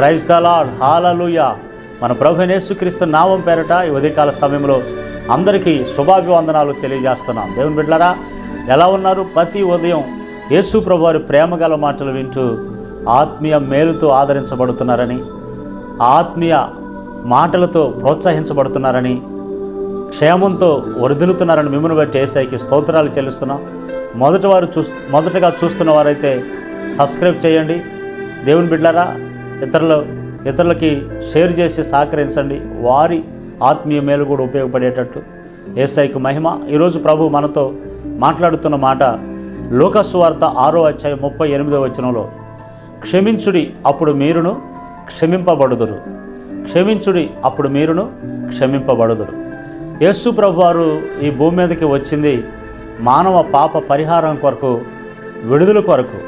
Praise the hallelujah మన ప్రభు నేసుక్రీస్తు నామం పేరట ఈ ఉదయకాల సమయంలో అందరికీ శుభాభివందనాలు తెలియజేస్తున్నాం. దేవుని బిడ్డలారా ఎలా ఉన్నారు? ప్రతి ఉదయం యేసు ప్రభు వారి ప్రేమగల మాటలు వింటూ ఆత్మీయ మేలుతో ఆదరించబడుతున్నారని ఆత్మీయ మాటలతో ప్రోత్సహించబడుతున్నారని క్షేమంతో వరదలుతున్నారని మిమ్మల్ని బట్టి ఏసైకి స్తోత్రాలు చెల్లిస్తున్నాం. మొదట వారు చూ మొదటగా చూస్తున్న వారైతే సబ్స్క్రైబ్ చేయండి. దేవుని బిడ్డారా ఇతరులు ఇతరులకి షేర్ చేసి సహకరించండి. వారి ఆత్మీయ మేలు కూడా ఉపయోగపడేటట్లు ఏసైకి మహిమ. ఈరోజు ప్రభు మనతో మాట్లాడుతున్న మాట లోకస్వార్త ఆరో అధ్యాయ ముప్పై ఎనిమిదో వచనంలో క్షమించుడి అప్పుడు మీరును క్షమింపబడుదురు. క్షమించుడి అప్పుడు మీరును క్షమింపబడుదురు. యేసు ప్రభువారు ఈ భూమి మీదకి వచ్చింది మానవ పాప పరిహారం కొరకు విడుదల కొరకు.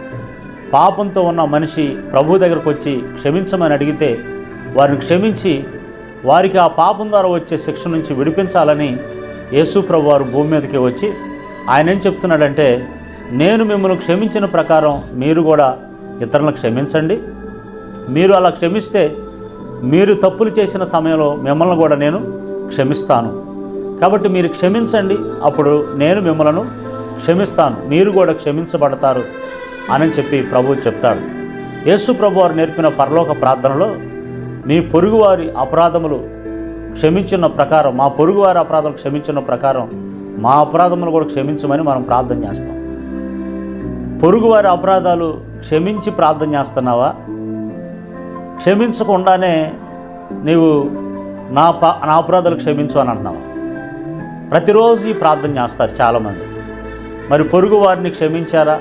పాపంతో ఉన్న మనిషి ప్రభు దగ్గరకు వచ్చి క్షమించమని అడిగితే వారిని క్షమించి వారికి ఆ పాపం ద్వారా వచ్చే శిక్ష నుంచి విడిపించాలని యేసు ప్రభు వారు భూమి మీదకి వచ్చి ఆయన ఏం చెప్తున్నాడంటే నేను మిమ్మల్ని క్షమించిన ప్రకారం మీరు కూడా ఇతరులను క్షమించండి. మీరు అలా క్షమిస్తే మీరు తప్పులు చేసిన సమయంలో మిమ్మల్ని కూడా నేను క్షమిస్తాను. కాబట్టి మీరు క్షమించండి అప్పుడు నేను మిమ్మలను క్షమిస్తాను. మీరు కూడా క్షమించబడతారు. అని చెప్పి ప్రభు చెప్తాడు. యేసు ప్రభు వారు నేర్పిన పరలోక ప్రార్థనలో మీ పొరుగువారి అపరాధములు క్షమించిన ప్రకారం మా పొరుగువారి అపరాధములు క్షమించిన ప్రకారం మా అపరాధములు కూడా క్షమించమని మనం ప్రార్థన చేస్తాం. పొరుగువారి అపరాధాలు క్షమించి ప్రార్థన చేస్తున్నావా? క్షమించకుండానే నీవు నా పా నా అపరాధాలు క్షమించు అని అంటున్నావా? ప్రతిరోజు ఈ ప్రార్థన చేస్తారు చాలామంది. మరి పొరుగు వారిని క్షమించారా?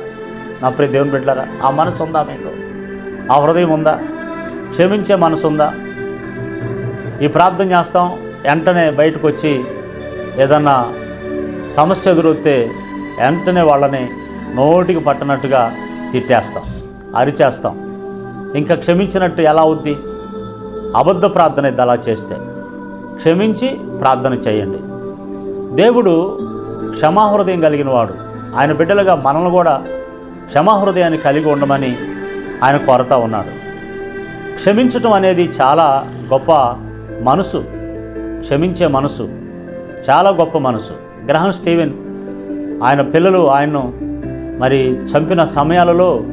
నా ప్రియ దేవుని బిడ్డారా ఆ మనసు ఉందా మీకు ఆ హృదయం ఉందా? క్షమించే మనసు ఉందా ఈ ప్రార్థన చేస్తాం వెంటనే బయటకు వచ్చి ఏదన్నా సమస్య ఎదురొస్తే వెంటనే వాళ్ళని నోటికి పట్టనట్టుగా తిట్టేస్తాం అరిచేస్తాం. ఇంకా క్షమించినట్టు ఎలా అవుద్ది? అబద్ధ ప్రార్థన ఇది అలా చేస్తే. క్షమించి ప్రార్థన చేయండి. దేవుడు క్షమాహృదయం కలిగిన వాడు ఆయన బిడ్డలుగా మనల్ని కూడా క్షమాహృదయాన్ని కలిగి ఉండమని ఆయన కోరతా ఉన్నాడు. క్షమించటం అనేది చాలా గొప్ప మనసు. క్షమించే మనసు. చాలా గొప్ప మనసు. గ్రహం స్టీవెన్ ఆయన పిల్లలు ఆయన్ను మరి చంపిన సమయాలలో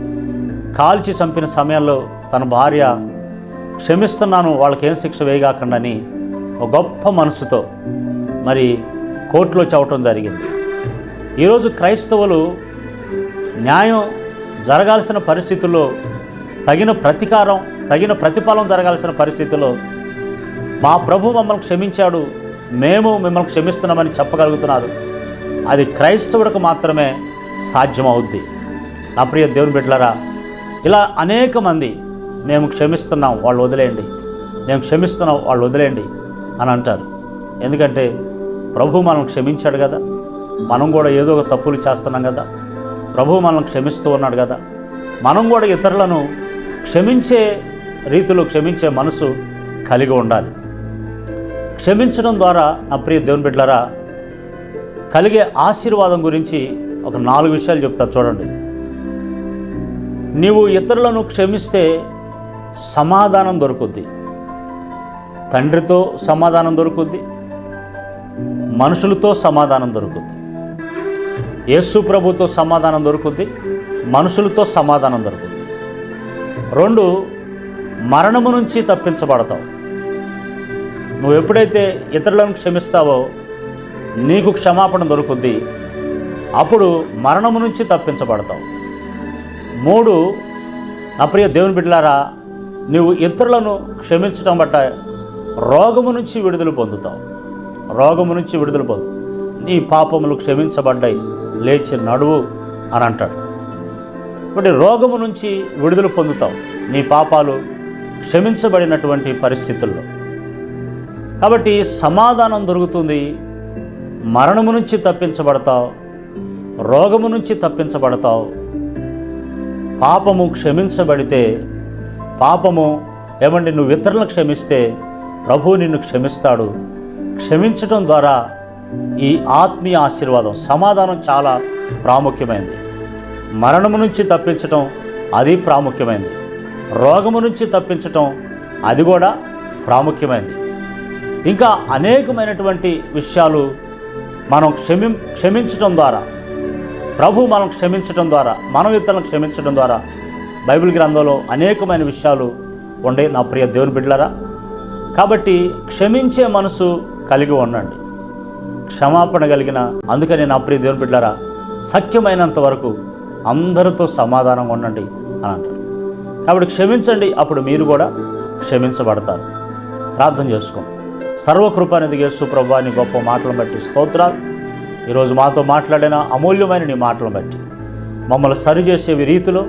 కాల్చి చంపిన సమయాల్లో తన భార్య క్షమిస్తున్నాను వాళ్ళకేం శిక్ష వేయగాకండని ఒక గొప్ప మనసుతో మరి కోర్టులో చవటం జరిగింది. ఈరోజు క్రైస్తవులు న్యాయం జరగాల్సిన పరిస్థితుల్లో తగిన ప్రతీకారం తగిన ప్రతిఫలం జరగాల్సిన పరిస్థితుల్లో మా ప్రభు మమ్మల్ని క్షమించాడు. మేము మిమ్మల్ని క్షమిస్తున్నామని చెప్పగలుగుతున్నారు. అది క్రైస్తవుడికి మాత్రమే సాధ్యమవుద్ది. నా ప్రియ దేవుని బిడ్డలరా ఇలా అనేక మంది మేము క్షమిస్తున్నాం వాళ్ళు వదిలేయండి. మేము క్షమిస్తున్నాం వాళ్ళు వదిలేయండి అని అంటారు. ఎందుకంటే ప్రభు మనం క్షమించాడు కదా. మనం కూడా ఏదో ఒక తప్పులు చేస్తున్నాం కదా. ప్రభువు మనం క్షమిస్తూ ఉన్నాడు కదా. మనం కూడా ఇతరులను క్షమించే రీతిలో క్షమించే మనసు కలిగి ఉండాలి. క్షమించడం ద్వారా నా ప్రియ దేవుని బిడ్డలారా కలిగే ఆశీర్వాదం గురించి ఒక నాలుగు విషయాలు చెప్తా చూడండి. నీవు ఇతరులను క్షమిస్తే సమాధానం దొరుకుద్ది. తండ్రితో సమాధానం దొరుకుద్ది. మనుషులతో సమాధానం దొరుకుద్ది. యేసు ప్రభుతో సమాధానం దొరుకుద్ది మనుషులతో సమాధానం దొరుకుద్ది. రెండు మరణము నుంచి తప్పించబడతావు. నువ్వు ఎప్పుడైతే ఇతరులను క్షమిస్తావో నీకు క్షమాపణ దొరుకుద్ది అప్పుడు మరణము నుంచి తప్పించబడతావు. మూడు నా ప్రియ దేవుని బిడ్డలారా నువ్వు ఇతరులను క్షమించడం బట్ట రోగము నుంచి విడుదల పొందుతావు. రోగము నుంచి విడుదల పొందు. నీ పాపములు క్షమించబడ్డాయి. లేచి నడువు అని అంటాడు. కాబట్టి రోగము నుంచి విడుదల పొందుతావు. నీ పాపాలు క్షమించబడినటువంటి పరిస్థితుల్లో. కాబట్టి సమాధానం దొరుకుతుంది. మరణము నుంచి తప్పించబడతావు. రోగము నుంచి తప్పించబడతావు. పాపము క్షమించబడితే పాపము ఏమండి నువ్వు ఇతరులను క్షమిస్తే ప్రభువు నిన్ను క్షమిస్తాడు. క్షమించటం ద్వారా ఈ ఆత్మీయ ఆశీర్వాదం సమాధానం చాలా ప్రాముఖ్యమైనది మరణము నుంచి తప్పించటం అది ప్రాముఖ్యమైనది రోగము నుంచి తప్పించటం అది కూడా ప్రాముఖ్యమైనది ఇంకా అనేకమైనటువంటి విషయాలు మనం క్షమి క్షమించటం ద్వారా ప్రభు మనం క్షమించటం ద్వారా మనం ఇతరులను క్షమించడం ద్వారా బైబిల్ గ్రంథంలో అనేకమైన విషయాలు ఉండే నా ప్రియ దేవుని బిడ్డలరా. కాబట్టి క్షమించే మనసు కలిగి ఉండండి. క్షమాపణ కలిగిన అందుకని నా ప్రియ దేవుని బిడ్డారా సఖ్యమైనంత వరకు అందరితో సమాధానంగా ఉండండి అని అంటారు కాబట్టి క్షమించండి అప్పుడు మీరు కూడా క్షమించబడతారు. ప్రార్థన చేసుకోండి సర్వకృపానిది యేసు ప్రభు అని గొప్ప మాటలను బట్టి స్తోత్రాలు. ఈరోజు మాతో మాట్లాడిన అమూల్యమైన నీ మాటలను బట్టి మమ్మల్ని సరిచేసే రీతిలో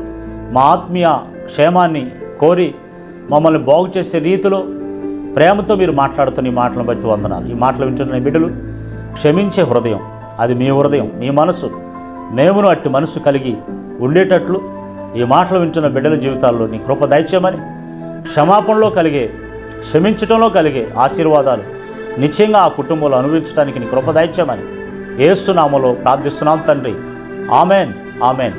మా ఆత్మీయ క్షేమాన్ని కోరి మమ్మల్ని బాగు చేసే రీతిలో ప్రేమతో మీరు మాట్లాడుతున్న ఈ మాటలను బట్టి వందనాలు. ఈ మాటలు వింటున్న బిడ్డలు క్షమించే హృదయం. అది మీ హృదయం మీ మనసు. మేమును అట్టి మనసు కలిగి ఉండేటట్లు ఈ మాటలు వింటున్న బిడ్డల జీవితాల్లో నీ కృప దయచేయమని క్షమాపణలో కలిగే క్షమించటంలో కలిగే ఆశీర్వాదాలు నిశ్చయంగా ఆ కుటుంబంలో అనుభవించడానికి నీ కృప దయచేయమని ఏసునామలో ప్రార్థిస్తున్నాం తండ్రి. Amen amen.